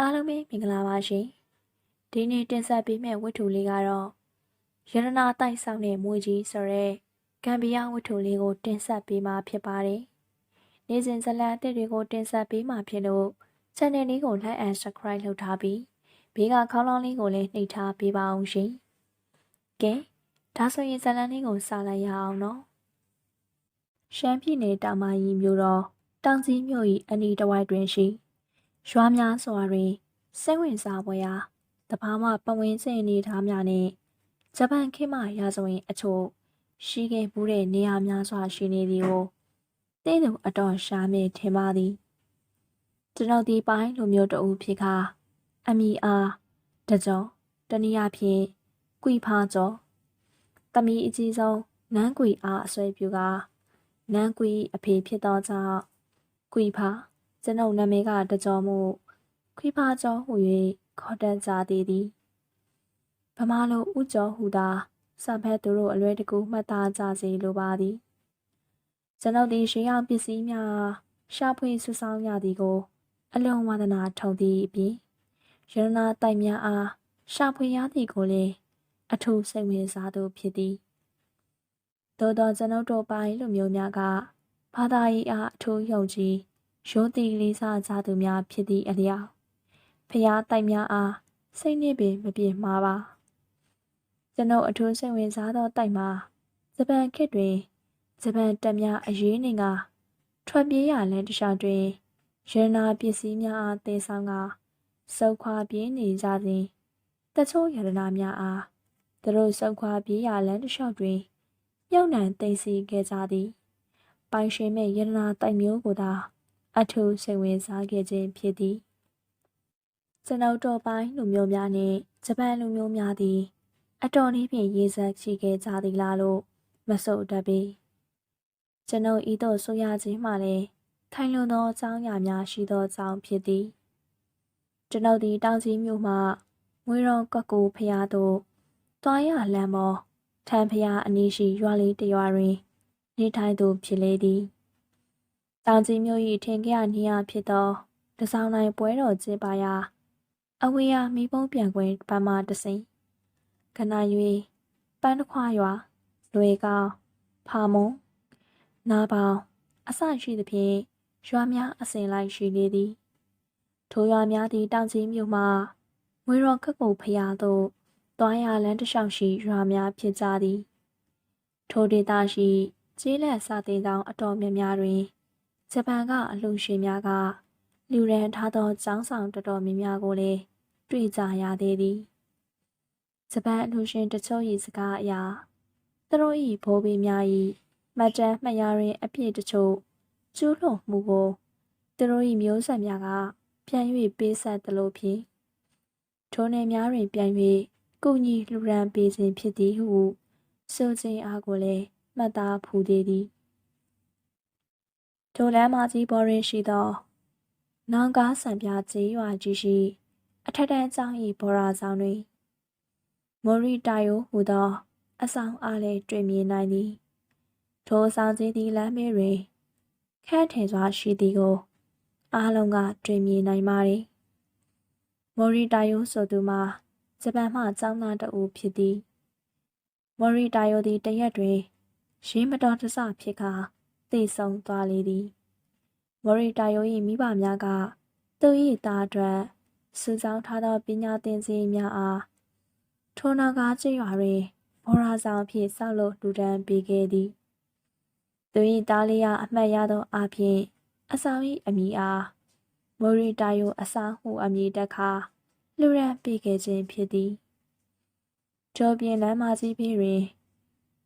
အားလုံးပဲမင်္ဂလာပါရှင်ဒီနေ့တင်ဆက်ပေးမယ့်ဝတ္ထုလေးကတော့ရတနာတိုက်ဆောင်တဲ့မွေကြီးဆိုရဲဂမ်ဘီယာဝတ္ထုလေးကို တင်ဆက်ပေးမှာဖြစ်ပါတယ်နေ့စဉ်ဇလံအသစ်တွေကိုတင်ဆက်ပေးမှာဖြစ်လို့ channel လေးကို like and subscribe လုပ်ထားပြီးဘေးကခေါင်းလောင်းလေးကိုလည်းနှိပ်ထားပေးပါအောင်ရှင်ကဲဒါဆိုရင်ဇလံလေးကိုစလိုက်ရအောင်နော်ရှမ်းပြည်နယ်တာမာရီမြို့တော်တောင်ကြီးမြို့၏အနီးတစ်ဝိုက်တွင်ရှိ ရွာများစွာတွင်စိတ်ဝင်စားဖွယ်ရာတဘာမှပဝင်းစင်အနေထားများနှင့်ဂျပန်ခေတ်မှရာဇဝင်အချို့ရှိခဲ့မှုတဲ့နေရာများစွာရှိနေသည်ကိုတင်းသူအတော်ရှားမြင်ထင်ပါသည်ကျွန်ုပ်ဒီပိုင်းလိုမျိုးတအူဖြစ်ခါအမိအားတကြောတနည်းအားဖြင့်ကွီဖာကြောတမီအကြီးဆုံးနန်းကွီအားအဆွဲပြုကနန်းကွီအဖေဖြစ်သောကြောင့်ကွီဖာ ကျွန်ုပ်နာမည်ကတကြောမှုခွေးဖားကျော်ဟူ၍ခေါ်တတ်ကြသေးသည်ဗမာလိုဥကျော်ဟူသာစဖက်သူတို့အလွဲတကူမှတ်သားကြစေလိုပါသည်ကျွန်ုပ်သည်ရှေးအောင်ပစ္စည်းများရှာဖွေဆူဆောင်းရသည်ကို အလွန်ဝါဒနာထုံသည့်အပြင်ရတနာတိုက်များအားရှာဖွေရသည်ကိုလည်းအထူးစိတ်ဝင်စားသူဖြစ်သည်သို့သောကျွန်ုပ်တို့ပိုင်းလူမျိုးများကဘာသာရေးအားအထူးယုံကြည် ရိုးတီလေးစားကြသူများဖြစ်သည့်အလျောက်ဖျားတိုက်များအားစိတ်နှင့်ပင်မပြေမှားပါကျွန်ုပ်အထူးစိတ်ဝင်စားသောတိုက်မှာဂျပန်ခေတ်တွင်ဂျပန်တပ်များအရေးနေကထွက်ပြေးရလမ်းတစ်လျှောက်တွင်ရတနာပစ္စည်းများအားတင်ဆောင်ကစုပ်ခွာပြေးနေကြစဉ်တချို့ရတနာများအားသူတို့စုပ်ခွာပြေးရလမ်းတစ်လျှောက်တွင်မြုပ်နှံသိမ်းဆည်းခဲ့ကြသည်ပိုင်ရှင်မဲ့ရတနာတိုက်မျိုးကိုသာ အထူးစိတ်ဝင်စားခဲ့ခြင်းဖြစ်သည်ကျွန်ုပ်တို့ပိုင်းလူမျိုးများနှင့်ဂျပန်လူမျိုးများသည် အတော်လေးဖြင့်ရေးဆက်ရှိခဲ့ကြသည်လားလို့မဆိုတတ်ပေကျွန်ုပ်ဤသို့ဆိုရခြင်းမှလည်းခိုင်လုံသောအကြောင်းအရာများရှိသောအကြောင်းဖြစ်သည်ကျွန်ုပ်သည်တောင်ကြီးမြို့မှငွေရောကကူဖျားသို့တွားရလမ်းပေါ်ထံဖျားအနီးရှိရွာလေးတစ်ရွာတွင် နေထိုင်သူဖြစ်လေသည် တောင်ကြီးမြို့၏ထင်ကြနေရဖြစ်သောတစောင်းတိုင်းပွဲတော်ကျင်းပရာအဝေးရမိဖုံးပြန်ခွင်ဗမာတစိမ့်ခဏ၍ပန်းတစ်ခွာရွာလွေကောင်းဖာမုံနာပေါင်အဆရှိသဖြင့်ရွာများအစဉ်လိုက်ရှိနေသည်ထိုရွာများသည်တောင်ကြီးမြို့မှငွေရော်ခက်ကိုဖျားသို့တွားရလန်းတစ်လျှောက်ရှိရွာများဖြစ်ကြသည်ထိုဒေသရှိကျေးလက်စာတင်ဆောင်အတော်များများတွင် ဂျပန်ကအလှူရှင်များကလူရန်ထားသောចောင်းဆောင်တော်တော်များများကိုလည်းတွေ့ကြရသေးသည်ဂျပန်အလှူရှင်တချို့၏စကားအရသူတို့၏ဘိုးဘေးများ၏မတန်းမှတ်ရတွင်အပြည့်တချို့ကျူးလွန်မှုကိုသူတို့၏မျိုးဆက်များကပြန်၍ပေးဆက်သလိုဖြင့်ထိုနယ်များတွင်ပြန်၍ကုညီလှူရန်ပေးခြင်းဖြစ်သည်ဟုဆိုခြင်းအားကိုလည်းမှတ်သားဖူးသေးသည် ထိုလမ်းမကြီးပေါ်တွင်ရှိသောနောင်ကားဆံပြကျေးရွာကြီးရှိ အထက်တန်းကျောင်း၏ဘော်ရာဆောင်တွင်မော်ရီတိုင်ယိုဟူသော အဆောင်အားလည်းတွေ့မြင်နိုင်သည်ထိုအဆောင်ကြီးသည်လမ်းမေးတွင်ခန့်ထင်စွာရှိသည်ကိုအားလုံးကတွေ့မြင်နိုင်ပါသည်မော်ရီတိုင်ယိုဆိုသူမှာဂျပန်မှကျောင်းသားတဦးဖြစ်သည်မော်ရီတိုင်ယိုသည်တရက်တွင်ရင်းမတော်တဆဖြစ်ကာ သိဆုံးသွားလေသည်မော်ရီတာယို၏မိဘများကသူ၏သားအတွက်စူးစောင်းထားသောပညာသင်စည်းများအားထိုနောက်ကကြေးရွာတွင်ဘော်ရာဆောင်ဖြင့်ဆောက်လုပ်လူဒန်းပေးခဲ့သည်သူ၏သားလေးအားအမှတ်ရသောအဖြစ်အဆောင်၏အမိအားမော်ရီတာယိုအဆောင်ဟုအမည်တက်ခါလူရန်ပေးခဲ့ခြင်းဖြစ်သည်ကျော်ပြင်လမ်းမကြီးဘေးတွင်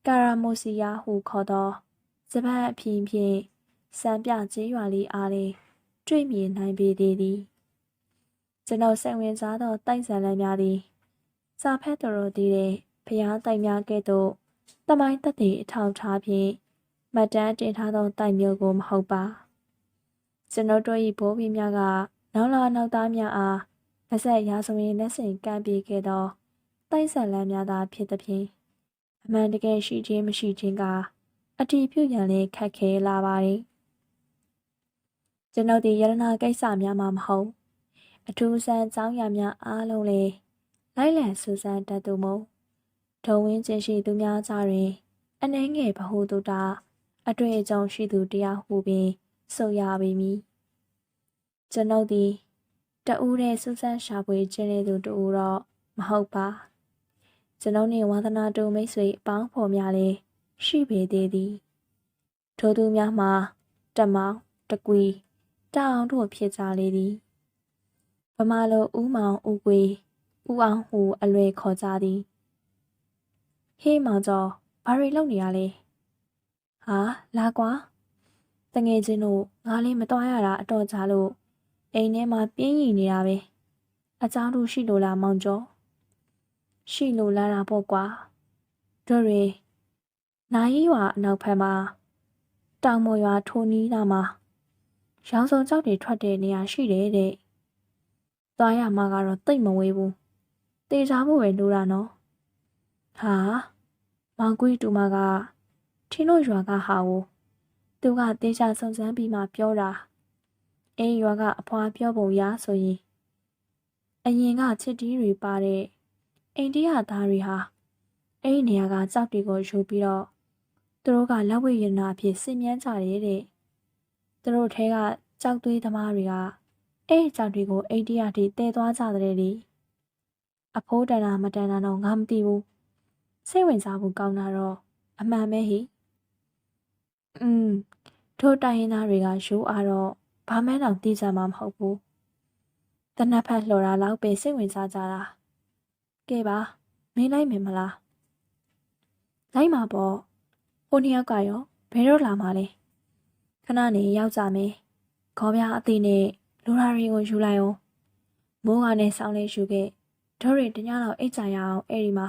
ကာရာမိုစီယာဟုခေါ်သော စပန်းအဖျင်ဖြင့်စံပြကျေးရွာလေးအားလည်းတွေ့မြင်နိုင်ပေသေးသည်ကျွန်ုပ်စိတ်ဝင်စားသောတိုက်ဆန်လမ်းများသည်စာဖက်တော်တော်တည်တဲ့ဖျားတိုက်များကဲ့သို့တမိုင်းသက်သေအထောက်ထားဖြင့်မတန်းတင်ထားသောတိုက်မျိုးကိုမဟုတ်ပါကျွန်ုပ်တို့၏ဘိုးဘီများကနောက်လာနောက်သားများအားဗစက်ရာဇဝင်လက်ဆင့်ကမ်းပေးခဲ့သောတိုက်ဆန်လမ်းများသာဖြစ်သဖြင့်အမှန်တကယ်ရှိခြင်းမရှိခြင်းက အတီးပြုရန်လည်းခက်ခဲလာပါတယ်ကျွန်ုပ်ဒီယရနာကိစ္စများမှာမဟုတ်အထူးဆန်းကြောင်းရများအားလုံးလည်းလိုက်လံစူးစမ်းတတ်သူမို့ထုံဝင်းချင်းရှိသူများကြားတွင် အနှဲငယ်ဗဟုသုတအတွေ့အကြုံရှိသူတရားဟုပင်ဆိုရပေမည်ကျွန်ုပ်သည်တဦးတဲ့စူးစမ်းရှာဖွေခြင်းတဲ့သူတူတော့မဟုတ်ပါကျွန်ုပ်နှင့်ဝါသနာတူမိတ်ဆွေအပေါင်းဖော်များလည်း ရှိပေသေးသည်ထိုသူများမှာတမောင်တကွီတောင်တို့ဖြစ်ကြလေသည်ဗမာလိုဦးမောင်ဦးကွေဦးအောင်ဟူအလွယ်ခေါ်ကြသည်ဟေးမောင်ကျော်ဘာတွေလုပ်နေရလဲဟာလာကွာတငယ်ချင်းတို့ငါလေးမတော်ရတာအတော်ကြာလို့အိမ်ထဲမှာပြင်းရည်နေတာပဲအเจ้าတို့ရှိလို့လားမောင်ကျော်ရှိလို့လာတာပေါ့ကွာတို့တွေ နိုင်ရွာအနောက်ဖက်မှာတောင်မော်ရွာထိုးနီးနာမှာရောင်စုံကြောက်တွေထွက်တဲ့နေရာရှိတယ်တဲ့။သွားရမှာကတော့တိတ်မဝေးဘူး။တေချာဖို့ပဲလိုတာနော်။ဟာမောင်ကွေးတူမကထင်းတို့ရွာကဟာကိုသူကတေချာစုံစမ်းပြီးမှပြောတာ။အဲရွာကအဖွာပြောပုံရဆိုရင်အရင်ကချစ်တီးတွေပါတဲ့အိန္ဒိယသားတွေဟာအဲ့ဒီနေရာကကြောက်တွေကိုယူပြီးတော့သူ တို့ကလက်ဝဲရနာအဖြစ်စင်မြန်းကြတယ်တဲ့သူတို့ထဲကကြောက်သွေးသမားတွေကအဲ့ဒီကြောက်တွေကိုအိန္ဒိယထိတဲသွားကြတဲ့လေအဖိုးတန်တာမတန်တာတော့ငါမသိဘူးစိတ်ဝင်စားဖို့ကောင်းတာတော့အမှန်ပဲဟိอืมထိုတိုင်းရင်းသားတွေကရိုးအားတော့ဘာမှန်းတော့သိကြမှာမဟုတ်ဘူးတနက်ဖက်လှော်တာလောက်ပဲစိတ်ဝင်စားကြတာကဲပါမင်းလိုက်မယ်မလားလိုက်မှာပေါ့ ဟိုနှစ်ယောက်ကရောဘယ်တော့လာမှာလဲခဏနေရောက်ကြမယ်ခေါ်ပြအသေးနဲ့လူရာတွေကိုယူလိုက်အောင်မိုးကနဲ့ဆောင်းလေးယူခဲ့တို့တွေတညတော့အိတ်ကြရအောင်အဲ့ဒီမှာ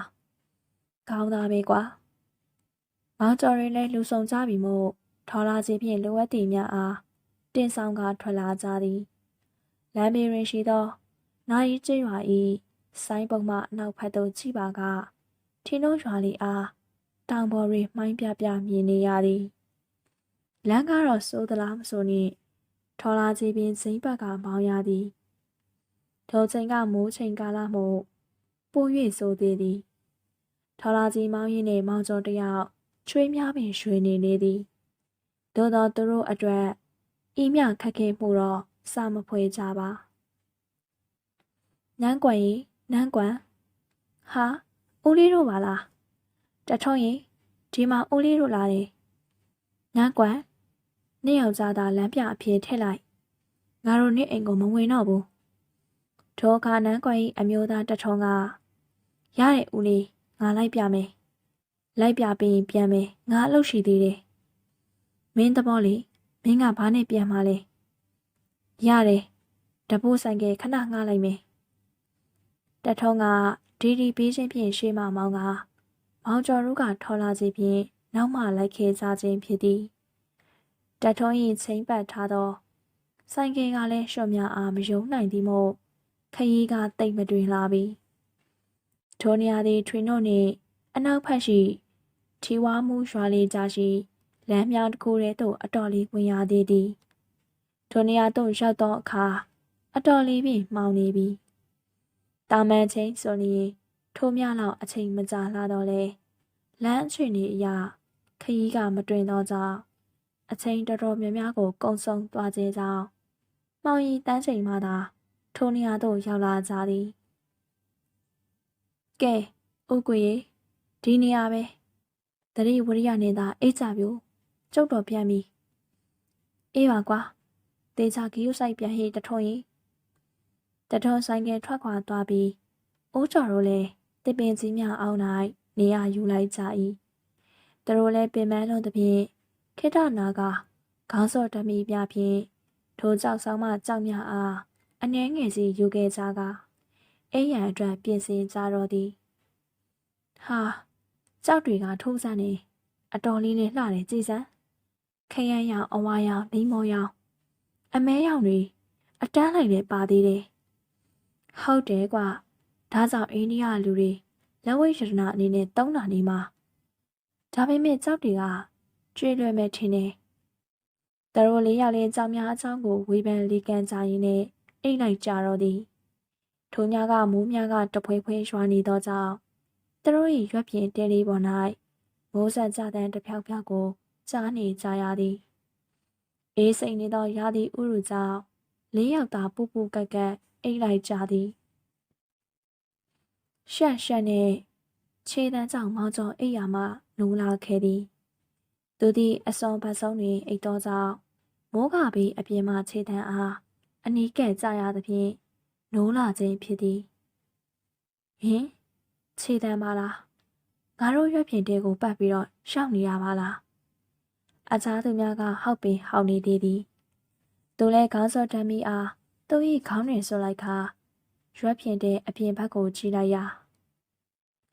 ကောင်းသားပဲကွာမောင်ကျော်တွေလည်းလူဆောင်ကြပြီမို့ထော်လာစီဖြင့်လိုအပ်တည်များအားတင်ဆောင်ကထွက်လာကြသည်လမ်းမေရင်ရှိသောနိုင်ကျရွာဤဆိုင်းပုံမှအနောက်ဖက်သို့ကြည့်ပါကထင်းလုံးရွာလေးအား တောင်ပေါ်တွင်မှိုင်းပြပြမြင်နေရသည်လမ်းကတော့စိုးသလားမစိုးနှင့်ထော်လာကြီးပင်စိမ့်ဘက်ကမောင်းရသည်ထိုချိန်ကမိုးချိန်ကာလမို့ပို၍ဆိုသေးသည်ထော်လာကြီးမောင်းရင်းနှင့်မောင်ကျော်တယောက်ချွေးများပင်ရွှေနေနေသည်သို့သောသူတို့အတွက်ဤမြခက်ခဲမှုတော့စာမဖွေကြပါနန်းကွယ်ရင်နန်းကွယ်ဟာဦးလေးတို့ပါလား တထုံးရင်ဒီမှာဦးလေးတို့လာတယ်။ငါကွမ်နေ့ယောက်ျားသားလမ်းပြအဖြစ်ထည့်လိုက်ငါတို့နေ့အိမ်ကိုမဝင်တော့ဘူး။ထိုအခါနန်းကွမ်၏အမျိုးသားတထုံးကရတဲ့ဦးလေးငါလိုက်ပြမယ်။လိုက်ပြပြီးရင်ပြန်မယ်ငါအလုပ်ရှိသေးတယ်။မင်းသဘောလေမင်းကဘာနဲ့ပြန်มาလဲ။ရတယ်တပိုးဆိုင်ကခဏငှားလိုက်မယ်။တထုံးကဒီဒီပြီးချင်းဖြင့်ရှေးမမောင်းက မောင်ကျော်တို့ကထော်လာစီဖြင့်နောက်မှလိုက်ခဲကြခြင်းဖြစ်သည်တထုံးရင်ချိန်ပတ်ထားသောဆိုင်ကယ်ကလည်းရှော့များအားမယုံနိုင်သည်မို့ခရီးကတိတ်မတွင်လာပြီထိုနေရာသည်ထွင်တို့နှင့်အနောက်ဖက်ရှိထီဝါမှုရွာလေးကြရှိလမ်းမြောင်တစ်ခုထဲသို့အတော်လေးဝင်ရသေးသည်ထိုနေရာသို့ရောက်သောအခါအတော်လေးပင်မှောင်နေပြီတာမန်ချင်းဆိုရင်ထိုးမြလောက်အချိန်မကြာလာတော့လေ လမ်းအခြေအနေအရခရီးကမတွင်တော့ကြောင်းအချိန်တော်တော်များများကိုကုံဆုံးသွားခြင်းကြောင့်မောင်ရီတန်းချိန်မှသာထိုနေရာသို့ရောက်လာကြသည်ကဲဥကွေဒီနေရာပဲတတိဝရိယနဲ့သာအိတ်ကြပြို့ကျုပ်တော်ပြန်ပြီအေးပါကွာတေချာဂီယုဆိုင်ပြန်ဟေးတထုံးရင်တထုံးဆိုင်ကထွက်ခွာသွားပြီးအိုးကျော်တို့လည်းတစ်ပင်ကြီးများအောက်၌ နေရာယူလိုက်ကြ၏သူတို့လည်းပင်မလွန်သဖြင့်ခိတနာကခေါင်းစော့တမီပြဖြင့်ထိုကြောက်ဆောင်မှကြောက်များအားအနှဲငယ်စီယူခဲ့ကြကအိရန်အတွက်ပြင်ဆင်ကြတော့သည်ဟာကြောက်တွေကထုံးစံနေအတော်လေးလေးလှတယ်ကြည်စမ်းခရမ်းရောင်အဝါရောင်လိမ္မောရောင်အမဲရောင်တွေအတန်းလိုက်လည်းပါသေးတယ်ဟုတ်တယ်ကွာဒါကြောင့်အိန္ဒိယလူတွေ လက်ဝဲရတနာအနေနဲ့တုံးတာနေမှာဒါပေမဲ့ကြောက်တွေကကျွေလွယ်မဲ့ထင်တယ်။တရိုလေးရလေးကြောင်များအချောင်းကိုဝေဖန်လေးကန်ကြရင်းနဲ့အိတ်လိုက်ကြတော့သည်ထိုညကမိုးများကတဖွဲဖွဲရွာနေသောကြောင့်သူတို့၏ရွက်ပြင်တဲလေးပေါ်၌မိုးဆက်ကြတဲ့တဖြောက်ဖြောက်ကိုကြားနေကြရသည်အေးစိမ်နေသောရာသီဥရုကြောင့်လေးယောက်သာပူပူကက်ကက်အိတ်လိုက်ကြသည် ရှက်ရှက်နှင့်ခြေတန်းကြောင့်မောင်ကျော်အိတ်ယာမှနိုးလာခဲ့သည်သူသည်အစုံဘတ်ဆုံးတွင်အိတ်တော်ကြောင့်မိုးကပင်အပြင်မှခြေတန်းအားအနီးကပ်ကြရသဖြင့်နိုးလာခြင်းဖြစ်သည်ဟင်ခြေတန်းပါလားငါတို့ရွက်ပြင်တဲကိုပတ်ပြီးတော့ရှောက်နေရပါလားအခြားသူများကဟောက်ပင်ဟောက်နေသေးသည်သူလည်းခေါင်းစော့တမ်းမိအားသူ၏ခေါင်းတွင်ဆွလိုက်ခါရွက်ပြင်တဲ့အပြင်ဘက်ကိုကြည့်လိုက်ရာ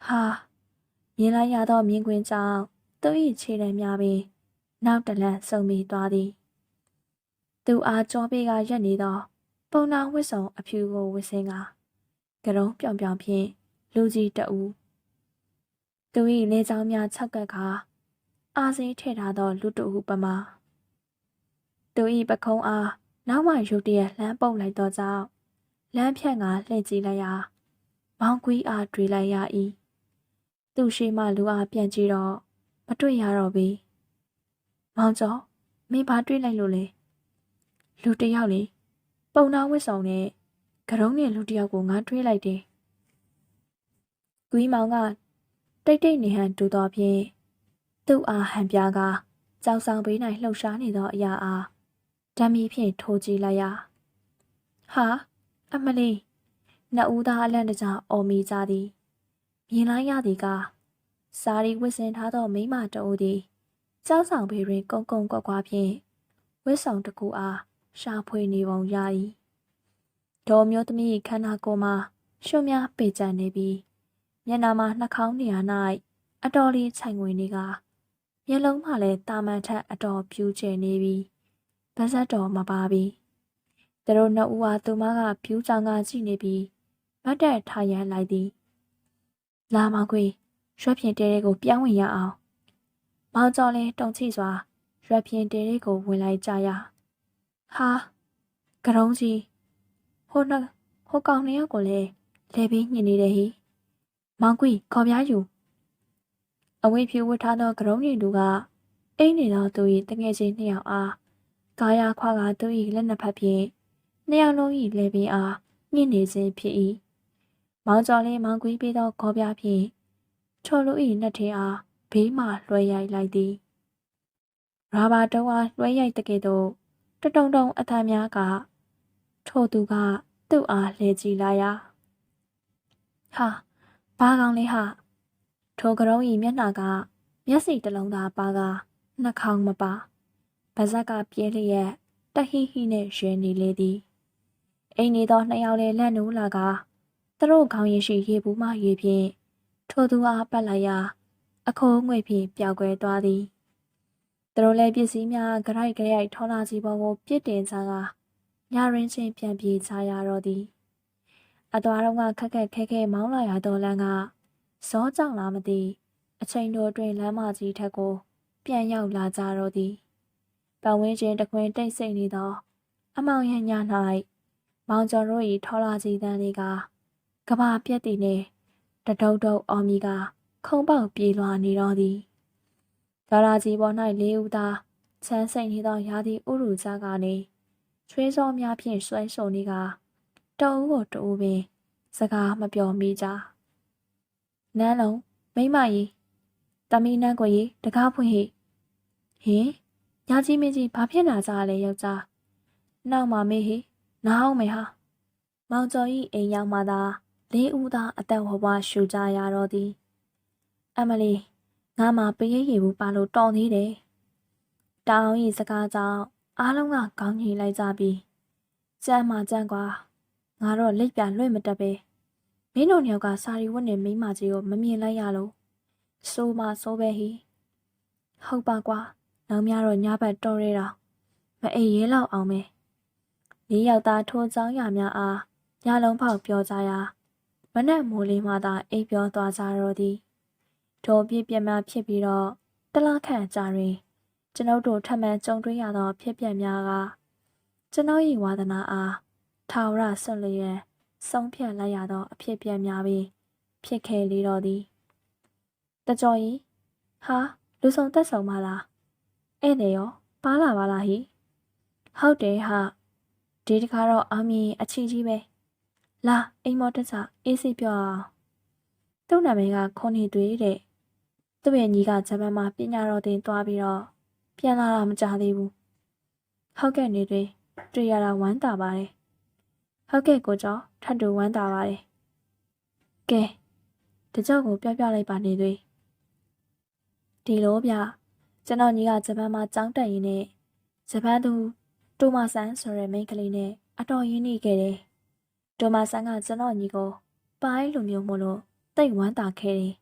ဟာမြင်လိုက်ရသောမြင်ကွင်းကြောင့်သူ၏ခြေတံများပင်နောက်တလန့်ဆုံမိသွားသည်သူအားကြောပေးကရက်နေသော ပုံနာဝစ်စုံအဖြူကိုဝစ်စင်းကကရုံးပြောင်ပြောင်ဖြင့်လူကြီးတအူးသူ၏လေချောင်းများခြောက်ကပ်ခါအာစိထည့်ထားသောလူတအူးပမာသူ၏ပခုံးအားနောက်မှရုတ်တရက်လှမ်းပုတ်လိုက်သောကြောင့်လမ်းဖြတ်ကလှည့်ကြည့်လိုက်ရာမောင်ကွီးအားတွေးလိုက်ရ၏ သူ့ရှိမှလူအားပြန်ကြည့်တော့မတွေ့ရတော့ပြီမောင်ကျော်မင်းဘာတွေ့လိုက်လို့လဲလူတယောက်လေပုံနာဝစ်ဆောင်နဲ့ကရုံးနဲ့လူတယောက်ကိုငါတွေးလိုက်တယ်ကွီးမောင်ကတိတ်တိတ်နေဟန်တူတော်ဖြင့်သူ့အားဟန်ပြားကကြောက်ဆောင်ဘေး၌လှုပ်ရှားနေသောအရာအားဓာမီဖြင့်ထိုးကြည့်လိုက်ရာဟာအမလီနှစ်ဦးသားအလန့်တကြားအော်မိကြသည် မြင်လိုက်ရသည်ကစာရီဝစ်စင်ထားသောမိမတအိုးသည်ကြောက်ဆောင်ဘေးတွင်ကုန်းကုန်းကွက်ကွာဖြင့်ဝစ်ဆောင်တစ်ခုအားရှာဖွေနေပုံရ၏ဒေါ်မျိုးသမီးခန္ဓာကိုယ်မှာရွှွများပေကျန်နေပြီးမျက်နှာမှာနှာခေါင်းနေရာ၌အတော်လေးခြိုင်ငွေနေကမျက်လုံးမှလည်းတာမန်ထက်အတော်ပြူးကျနေပြီးဗဇက်တော်မပါပြီသူတို့နှစ်ဦးဟာသူမကပြူးကြောင်ကကြည့်နေပြီးမတ်တက်ထားရန်လိုက်သည် လာမခွေရွက်ဖြင့်တဲတဲကိုပြောင်းဝင်ရအောင်မောင်ကျော်လည်းတုံချိစွာရွက်ဖြင့်တဲတဲကိုဝင်လိုက်ကြရဟာကရုံးကြီးဟိုနှဟိုကောင်နှစ်ယောက်ကိုလည်းလဲပြီးညင်နေတယ်ဟိမောင်ကွီခေါ်ပြားယူအဝိဖြူဝတ်ထားသောကရုံးရည်သူကအိမ်နေသောသူ၏တငယ်ချင်းနှစ်ယောက်အားကာယာခွာကသူ၏လက်နှစ်ဖက်ဖြင့်နှစ်ယောက်လုံး၏လဲပြီးအားညှင့်နေခြင်းဖြစ်၏ မောင်ကျော်လေးမောင်ကွီးပေးသောခေါ်ပြားဖြင့်ချိုလူ၏နှစ်ထင်းအားဘေးမှလွှဲရိုက်လိုက်သည်ရာဘာတုံးအားလွှဲရိုက်တကယ်တော့တတုံတုံအထမ်းများကထို့သူကသူ့အားလှည့်ကြည့်လာရာဟာဘာကောင်လေးဟာထိုကရုံးဤမျက်နှာကမျက်စိတစ်လုံးသာပါကနှာခေါင်းမပါဗဇက်ကပြဲလျက်တဟိဟိနဲ့ရဲနေလေသည်အိမ်နေသောနှစ်ယောက်လည်းလက်နိုးလာက သူတို့ခေါင်းရည်ရှိရေဘူးမှရေဖြင့်ထိုသူအားပတ်လိုက်ရာအခိုးငွေဖြင့်ပျောက်ကွယ်သွားသည်သူတို့လည်းပစ္စည်းများကြိုက်ကြိုက်ထောလာကြီးပေါ်ကိုပြစ်တင်ကြကညရင်းချင်းပြန်ပြေးကြရတော့သည်အသွားတော့ကခက်ခက်ခဲခဲမောင်းလာရတော့လမ်းကဇောကြောင်လားမသိအချိန်တို့အတွင်းလမ်းမကြီးထက်ကို ပြန်ရောက်လာကြတော့သည်ပတ်ဝန်းကျင်တခွင်တိတ်ဆိတ်နေသော အမောင်ရည၌မောင်ကျော်တို့၏ထောလာကြီးတန်းလေးက ကဘာပြက်တည်နှင့်တတုတ်တုတ်အော်မီကခုံပေါက်ပြေးလွှာနေတော့သည်ဒါရာကြီးပေါ်၌လေးဦးသားချမ်းစိတ်နေသောရာသီဥရုကြားကနေချွေးစောများဖြင့်ဆွဲဆုံနေကတအူးကိုတအူးပင် စကားမပြောမိကြနန်းလုံးမိမကြီးတမီးနန်းကိုကြီးတကားဖွင့်ဟိဟင်ညာကြီးမင်းကြီးဘာဖြစ်လာကြလဲယောက်ျားနောက်မှမေးဟိနားအောင်မေဟာမောင်ကျော်ဤအိမ်ရောက်မှသာ လေးဦးသားအသက်ဝဝရှူကြရတော့သည်အမလီငါမှပရိရေဘူးပါလို့တော်သေးတယ်တောင်ဤစကားကြောင့်အားလုံးကကောင်းကြီးလိုက်ကြပြီကြမ်းမှကြမ်းကွာငါတော့လက်ပြလွင့်မတက်ပဲမင်းတို့ညောက်ကစာရီဝတ်နဲ့မိမကြီးကိုမမြင်လိုက်ရလို့စိုးမစိုးပဲဟီဟုတ်ပါကွာနောက်များတော့ညဘက်တော်ရဲတော့မအိပ်ရဲလောက်အောင်ပဲလေးယောက်သားထိုးချောင်းရများအားညလုံးဖောက်ပြောကြရာ မနဲ့မိုးလေးမှသာအိပ်ပြောသွားကြတော့သည်ထိုပြည့်ပြမဖြစ်ပြီးတော့တလားခန့်ကြာတွင် ကျွန်ုပ်တို့ထပ်မံကြုံတွေ့ရသောဖြစ်ပျက်များကကျွန်ုပ်၏ဝါသနာအားထာဝရဆွတ်လျက်ဆုံးဖြတ်လိုက်ရသော အဖြစ်အပျက်များပြီးဖြစ်ခဲ့လေတော့သည်တကြော်ကြီးဟာလူဆောင်တက်ဆောင်ပါလားဧည့်သည်ရောပါလာပါလားဟိဟုတ်တယ်ဟာဒီတခါတော့အောင်မြင်အချီကြီးပဲ လာအိမ်မောတက်စားအေးစိပြောအောင်သူ့နာမည်ကခွန်နေသွေးတဲ့သူ့ရဲ့ညီကဂျပန်မှာပညာတော်သင်သွားပြီးတော့ပြန်လာတာမကြသေးဘူးဟုတ်ကဲ့နေသွေးတွေ့ရတာဝမ်းသာပါတယ်ဟုတ်ကဲ့ကိုကျော်ထပ်တူဝမ်းသာပါတယ်ကဲတကြောက်ကိုပြောပြလိုက်ပါနေသွေးဒီလိုဗျကျွန်တော်ညီကဂျပန်မှာကျောင်းတက်ရင်းနဲ့ဂျပန်သူတိုမာဆန်ဆိုတဲ့မိန်းကလေးနဲ့အတော်ရင်းနှီးခဲ့တယ်။ တိုမာဆန်ကကျွန်တော်ညီကိုပိုင်းလိုမျိုးမို့လို့တိတ်ဝမ်းသာခဲ့တယ်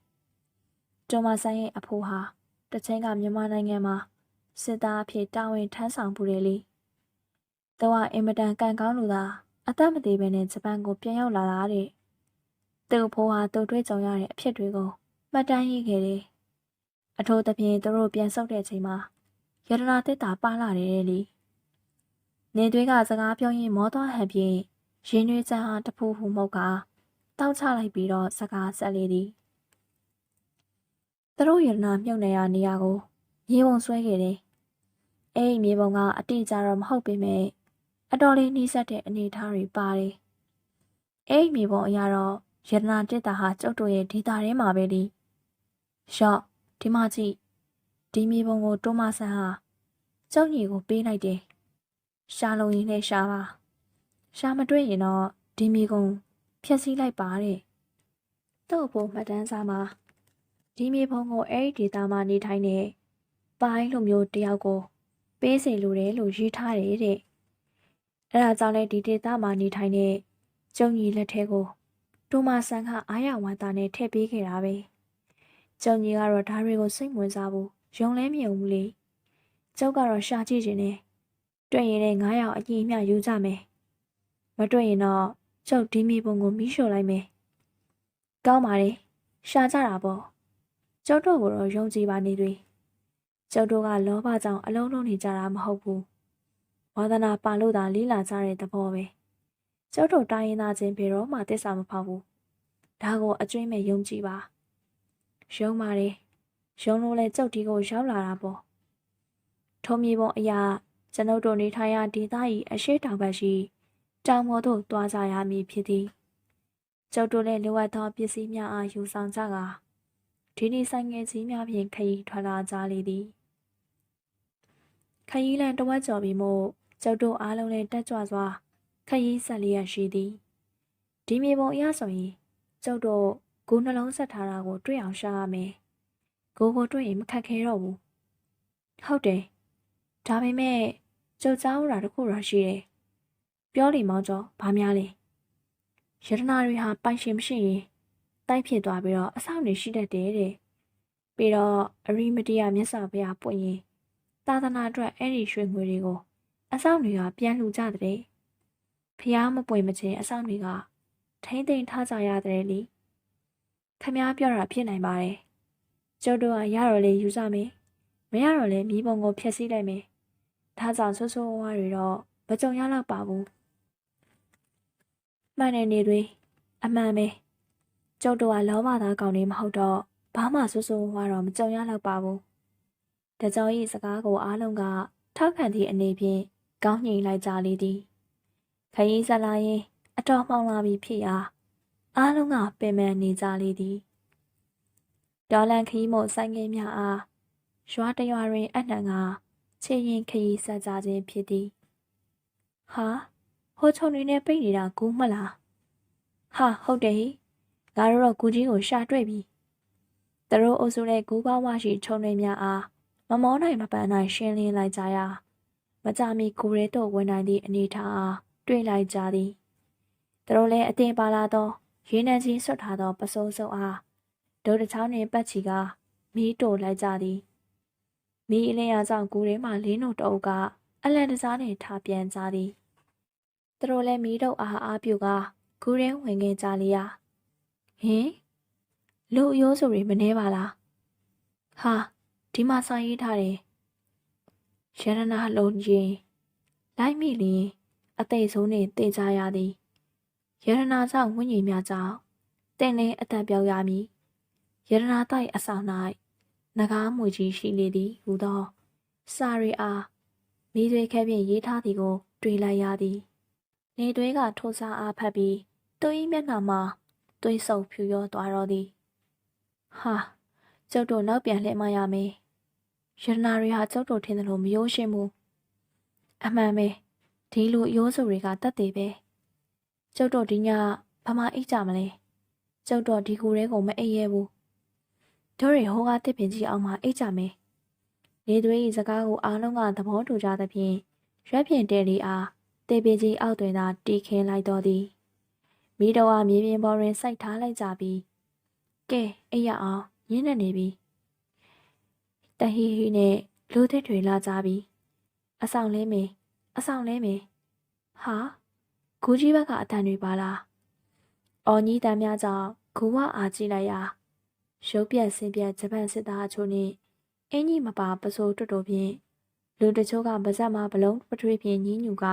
။တိုမာဆန်ရဲ့အဖိုးဟာတချင်းကမြန်မာနိုင်ငံမှာစစ်သားအဖြစ်တာဝန်ထမ်းဆောင်မှုတယ်လေ။သူကအင်မတန်ကန်ကောင်းလို့သာအသက်မသေးဘဲနဲ့ဂျပန်ကိုပြန်ရောက်လာတာတဲ့။သူ့အဖိုးဟာသူ့တွေ့ကြုံရတဲ့အဖြစ်တွေကိုမှတ်တမ်းရေးခဲ့တယ်။အထို့သဖြင့်သူတို့ပြန်ဆုတ်တဲ့အချိန်မှာယတနာတက်တာပါလာတယ်လေ။နေသွေးကစကားပြောရင်းမောသွားဟန်ဖြင့် ရင်းနှွေးချမ်းအားတဖူးဟူမုတ်ကတောက်ချလိုက်ပြီးတော့စကားဆက်လေသည်သူတို့ရတနာမြုပ်နေရနေရာကိုမြေပုံဆွဲခဲ့တယ်အဲ့ဒီမြေပုံကအတိအကျတော့မဟုတ်ပေမဲ့အတော်လေးနှီးဆက်တဲ့အနေအထားတွေပါတယ်အဲ့ဒီမြေပုံအရာတော့ရတနာတက်တာဟာကျုပ်တို့ရဲ့ဒေတာထဲမှာပဲလေရှော့ဒီမကြည့်ဒီမြေပုံကိုတိုးမဆန်းဟာကျုပ်ညီကိုပေးလိုက်တယ်ရှာလုံရင်နဲ့ရှာပါ ရှာမတွေ့ရင်တော့ဒီမီကုံဖြက်စီးလိုက်ပါတဲ့သူ့အဖို့မှတ်တမ်းစာမှာဒီမီဖုံကိုအဲ့ဒီဒေတာမှာနေထိုင်တဲ့ပိုင်းလိုမျိုးတယောက်ကိုပေးစီလိုတယ်လို့ရေးထားတယ်တဲ့အဲ့ဒါကြောင့်လည်းဒီဒေတာမှာနေထိုင်တဲ့ကျုံကြီးလက်ထဲကိုတိုမာဆန်ကအားရဝမ်းသာနဲ့ထည့်ပေးခဲ့တာပဲကျုံကြီးကတော့ဒါတွေကိုစိတ်ဝင်စားဖို့ယုံလဲမြုံဘူးလေကျုပ်ကတော့ရှာကြည့်ခြင်းနဲ့တွေ့ရင်လည်း9ယောက်အကြီးအမြယူကြမယ် မတွေ့ရင်တော့ကျုပ်ဒီမီပုံကိုမီးရှို့လိုက်မယ်ကောင်းပါလေရှာကြတာပေါ့ကျုပ်တို့ကိုတော့ယုံကြည်ပါနေတွေကျုပ်တို့ကလောဘကြောင့်အလုံးလုံးနေကြတာမဟုတ်ဘူးဝါသနာပါလို့သာလေးလာကြတဲ့သဘောပဲကျုပ်တို့တိုင်းရင်းသားချင်းဘယ်တော့မှတစ္ဆာမဖောက်ဘူးဒါကိုအကျွင်းမဲ့ယုံကြည်ပါယုံပါတယ်ယုံလို့လဲကျုပ်ဒီကိုရောက်လာတာပေါ့ထုံမြေပုံအရာကျွန်ုပ်တို့နေထိုင်ရာဒေသ၏အရှိတောင်ဘက်ရှိ တောင်ပေါ်သို့တွားကြရမည်ဖြစ်သည်ကျုပ်တို့လည်းလိုအပ်သောပစ္စည်းများအားယူဆောင်ကြကာဒီနေ့ဆိုင်ငယ်ကြီးများဖြင့်ခရီးထွက်လာကြလေသည်ခရီးလန်တဝက်ကျော်ပြီးမို့ကျုပ်တို့အားလုံးလည်းတက်ကြွစွာခရီးဆက်လျက်ရှိသည်ဒီမြေပုံအရဆိုရင်ကျုပ်တို့ကိုနှလုံးဆက်ထားတာကိုတွေ့အောင်ရှာရမယ်ကိုကိုတွေ့ရင်မခက်ခဲတော့ဘူးဟုတ်တယ်ဒါပေမဲ့ကြုတ်ကြားတာတခုတော့ရှိတယ်။ ပြောလီမောင်းကျော်ဘာများလဲ။ယတနာတွေဟာပိုင်ရှင်မရှိရင်တိုက်ဖြစ်သွားပြီးတော့အဆောက်နေရှိတတ်တယ်တဲ့။ပြီးတော့အရိမတီယာမျက်စာဘုရားပွင့်ရင်သာသနာအတွက်အဲ့ဒီရွှေငွေတွေကိုအဆောက်တွေကပြန်လှူကြတဲ့။ဖះမပွင့်မချင်းအဆောက်တွေကထိမ့်သိမ်းထားကြရတဲ့လေ။ခမားပြောတာဖြစ်နိုင်ပါတယ်။ကျုပ်တို့ကရတော့လေယူစမယ်။မရတော့လေမိဘုံကိုဖျက်ဆီးလိုက်မယ်။ဒါကြောင့်ဆိုးဆိုးဝါးတွေတော့မကြုံရတော့ပါဘူး မှန်တယ်နေတွေအမှန်ပဲကျုပ်တို့ကလောဘသားကောင်တွေမဟုတ်တော့ဘာမှဆိုးဆိုးဝါးတော့မကြုံရတော့ပါဘူးတကြောင်ဤစကားကိုအားလုံးကထောက်ခံသည့်အနေဖြင့်ကောင်းညှိလိုက်ကြလေသည်ခရီးဆက်လာရင်အတော်မှောင်လာပြီဖြစ်ရာအားလုံးကပင်ပန်းနေကြလေသည်ဒေါ်လန်ခီးမို့ဆိုင်ငယ်များအားရွာတရွာတွင်အနှံကချေရင်ခရီးဆက်ကြခြင်းဖြစ်သည်ဟာ ဟိုချုံနေနဲ့ပိတ်နေတာကူးမလားဟာဟုတ်တယ်ငါတို့တော့ကူကြီးကိုရှာတွေ့ပြီသူတို့အုပ်စုနဲ့ကူပေါင်းဝရှိချုံနေများအားမမောနိုင်မပန်းနိုင်ရှင်းလင်းလိုက်ကြရာမကြမီကူရဲတော့ဝင်နိုင်သည့်အနေထားအားတွေ့လိုက်ကြသည်သူတို့လည်းအတင်ပါလာသောရင်းနှံချင်းဆွတ်ထားသောပစိုးစုပ်အားဒုတ်တချောင်းနှင့်ပတ်ချီကမီးတိုလိုက်ကြသည်မီးအလင်းရောင်ကြောင့်ကူထဲမှလင်းတို့တအုပ်ကအလန်တစားနဲ့ထားပြန်ကြသည် သူတို့လည်းမီးတို့အားအားပြုကကူထဲဝင်ခဲ့ကြလျာဟင်လူအယိုးဆိုတွေမနှဲပါလားဟာဒီမှာစာရေးထားတယ်ရတနာလုံးချင်းလိုက်မိလျင်အသေးဆုံးနှင့်တေကြရသည်ယရနာကြောင့်ဝိညာဉ်များကြောင့်တင်လင်းအသက်ပြောက်ရမည်ယရနာတိုက်အဆောင်၌နဂါးမွေကြီးရှိလေသည်ဟူသောစာရီအားမိသွေးခဲဖြင့်ရေးထားသည်ကို တွေ့လိုက်ရသည် နေသွေးကထိုးစားအားဖတ်ပြီးသူ၏မျက်နှာမှာသွေးဆုံဖြူရောသွားတော့သည်ဟာကျုပ်တို့နောက်ပြန်လှည့်မရမေရတနာတွေဟာကျုပ်တို့ထင်တယ်လို့မယိုးရှင်းဘူးအမှန်ပဲဒီလိုအယိုးစုတွေကတတ်သေးပဲကျုပ်တို့ဒီညဘာမှအိတ်ကြမလဲကျုပ်တို့ဒီကူရဲကိုမအိပ်ရဲဘူးတို့ရီဟိုးကတစ်ပင်ကြီးအောင်မှအိတ်ကြမယ်နေသွေး၏စကားကိုအားလုံးကသဘောတူကြသဖြင့်ရွက်ဖြင့်တဲလီအား တေပင်ကြီးအောက်တွင်သာတီးခင်းလိုက်တော်သည်မိတော်ကမြေပြင်ပေါ်တွင်စိုက်ထားလိုက်ကြပြီးကဲအိပ်ရအောင်ညင်းနေနေပြီတဟီဟီနဲ့လူသစ်တွေလာကြပြီအဆောင်လဲမေအဆောင်လဲမေဟာဂူကြီးဘက်ကအတန်တွေပါလားအော်ကြီးတန်များကြောင့်ဂူဝအားကြည့်လိုက်ရာရုပ်ပြက်ဆင်းပြက်ဂျပန်စစ်သားအချို့နဲ့အင်းကြီးမပါပစိုးတွတ်တို့ဖြင့်လူတချို့ကပါဇက်မှာဘလုံးပထွေးဖြင့်ညင်းညူက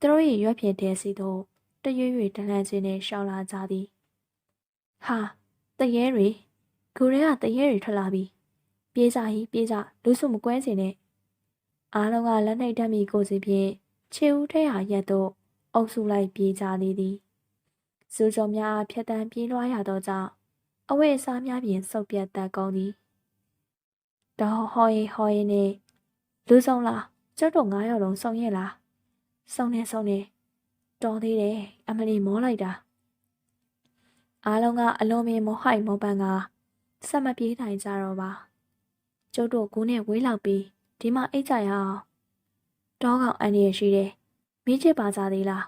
သူတို့ရဲ့ရွက်ဖြင့်တဲစီတို့တရွေ့ရွေ့တလန့်ချင်းနဲ့ရှောင်းလာကြသည်ဟာတရေတွေဂူရဲကတရေတွေထွက်လာပြီပြေးကြဟိပြေးကြလူစုမကွဲစေနဲ့အားလုံးကလက်နှိပ်တတ်မိကိုစီဖြင့်ခြေဦးထဲဟာရက်တော့အုပ်စုလိုက်ပြေးကြသည်သည်စူးစုံများဖြတ်တန်းပြေးလွှားရသောကြောင့်အဝိအစားများဖြင့်စုပ်ပြတ်တတ်ကုန်သည်တော်ဟောရင်ဟောရင်နဲ့လူဆောင်လားကျုပ်တို့၅ယောက်လုံးစုံရဲ့လား စုံနေစုံနေတော်သေးတယ်အမလီမောလိုက်တာအားလုံးကအလုံးမင်းမောဟိုက်မောပန်းကဆက်မပြေးနိုင်ကြတော့ပါကျုပ်တို့ကူးနဲ့ဝေးလောက်ပြီးဒီမှာအိတ်ကြရအောင်တောကောင်အန်ရရှိတယ်မိချစ်ပါကြသေးလား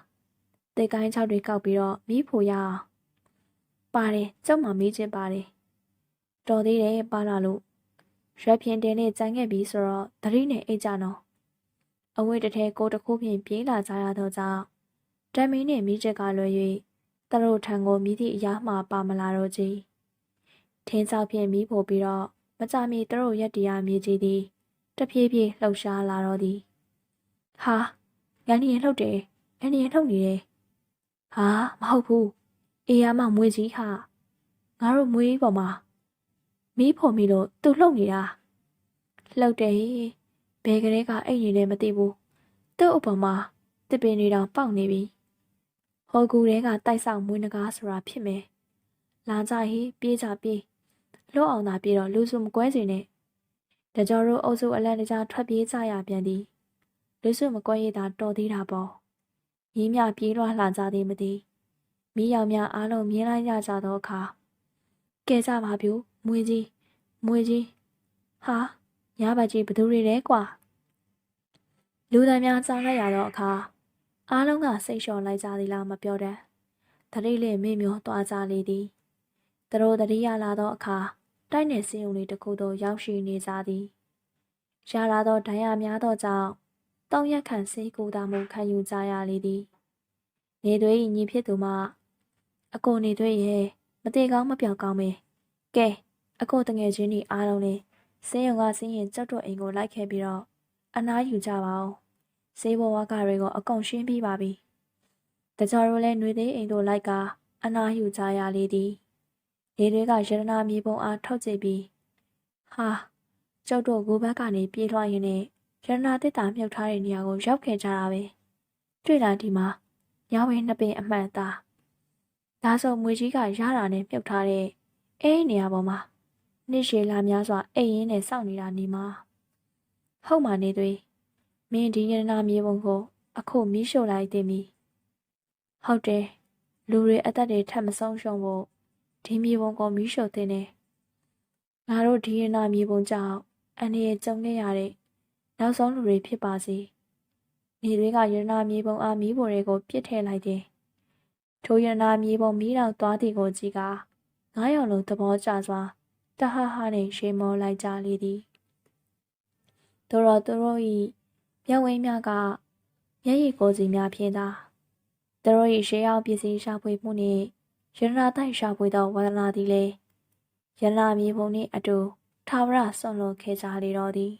တေကိုင်းချောက်တွေကောက်ပြီးတော့မိဖို့ရအောင်ပါတယ်ကျုပ်မှမိချစ်ပါတယ်တော်သေးတယ်ပါလာလို့ရွက်ဖြင်တင်နဲ့ကြိုင်ခဲ့ပြီးဆိုတော့သတိနဲ့အိတ်ကြနော် အဝိတထဲကိုတခုဖြင့်ပြေးလာကြရတော့ကြောင့်တမီနဲ့မိချစ်ကလွယ်၍တရုတ်ထံကိုမိသည့်အရာမှပါမလာတော့ကြီးထင်းချောက်ဖြင့်မိဖို့ပြီးတော့မကြမီတရုတ်ရက်တရားမြေကြီးသည်တဖြည်းဖြည်းလှုပ်ရှားလာတော့သည်ဟာငန်းရင်လှုပ်တယ်ငန်းရင်လှုပ်နေတယ်ဟာမဟုတ်ဘူးအေးရမမွေးကြီးဟာငါတို့မွေးပေါ်မှာမီးဖို့မီလို့သူ့လှုပ်နေတာလှုပ်တယ် ဘယ်ကလေးကအဲ့ရင်လည်းမသိဘူးသူ့အပေါ်မှာတစ်ပင်တွေတောင်ပေါက်နေပြီဟော်ကူတဲကတိုက်ဆောင်မွေးနဂါးဆိုတာဖြစ်မယ်လာကြဟိပြေးကြပြေးလွတ်အောင်သာပြေးတော့လူစုမကွဲစေနဲ့တကြောတို့အုပ်စုအလန့်တကြားထွက်ပြေးကြရပြန်သည်လူစုမကွဲရတာတော်သေးတာပေါ့ရင်းမြပြေးလွှားလှကြသည်မသိမိယောင်များအားလုံးမြင်လိုက်ရကြသောအခါကဲကြပါဗျူမွေကြီးမွေကြီးဟာ ညဘကြီးဘသူတွေလဲကွာလူသားများကြားလိုက်ရသောအခါအားလုံးကစိတ်လျှော်လိုက်ကြသည်လားမပြောတတ်တတိလေးမေ့မျောသွားကြလေသည်သူတို့တတိယလာသောအခါတိုက်နယ်စင်းုံလေးတစ်ခုသို့ရောက်ရှိနေကြသည်ရလာသောဒဏ်ရာများသောကြောင့်တောင်းရက်ခံစေးကိုတာမှုခံယူကြရလေသည်နေသွေး၏ညီဖြစ်သူမှအကိုနေသွေးရဲ့မတေကောင်းမပြောက်ကောင်းပဲကဲအကိုတငယ်ချင်းဤအားလုံးလေး စင်းရုံကစင်းရင်ကြောက်တော့အိမ်ကိုလိုက်ခဲ့ပြီးတော့အနားယူကြပါဦးဈေးဘဝကတွေကိုအကုန်ရှင်းပြီးပါပြီတကြောတို့လည်းຫນွေသေးအိမ်တို့လိုက်ကအနားယူကြရလေသည်နေတွေကရတနာမြေပုံအားထုတ်ကြည့်ပြီးဟာကျုပ်တို့ကိုဘက်ကနေပြေးလွှားရင်းနဲ့ရတနာတစ်တာမြုပ်ထားတဲ့နေရာကိုရောက်ခဲ့ကြတာပဲတွေ့လာဒီမှာညောင်းရင်နှစ်ပင်အမှန်သားဒါဆိုမွေကြီးကရတာနဲ့မြုပ်ထားတဲ့အဲနေရာပေါ်မှာ နှစ်ရှည်လာများစွာအိမ်ရင်းနဲ့စောင့်နေတာနေမှာဟုတ်မှနေသွေးမင်းဒီရတနာမြေပုံကို အခုမီးရှို့လိုက်သည်မီဟုတ်တယ်လူတွေအသက်တွေထပ်မဆုံးရှုံးဖို့ဒီမြေပုံကိုမီးရှို့တဲ့နေငါတို့ဒီရနာမြေပုံကြောင့်အန်ရဲ့ကြုံခဲ့ရတဲ့နောက်ဆုံးလူတွေဖြစ်ပါစေနေတွေကရနာမြေပုံအားမီးပေါ်တွေကိုပြစ်ထည့်လိုက်တယ်ထိုရနာမြေပုံမီးတောင်သွားသည်ကိုကြည့်ကငါးယောက်လုံးသဘောကျစွာ တဟဟနဲ့ရှေမောလိုက်ကြလေသည်တို့တော့သူတို့၏မျက်ဝင်းများကမျက်ရည်ကိုစီများဖြင့်သာသူတို့၏ရှေးအောင်ပစ္စည်းရှာဖွေမှုနှင့်ရတနာတိုက်ရှာဖွေသောဝဒနာသည်လည်းရလာမြေပုံနှင့်အတူထာဝရဆွန်လွန်ခဲ့ကြလေတော်သည်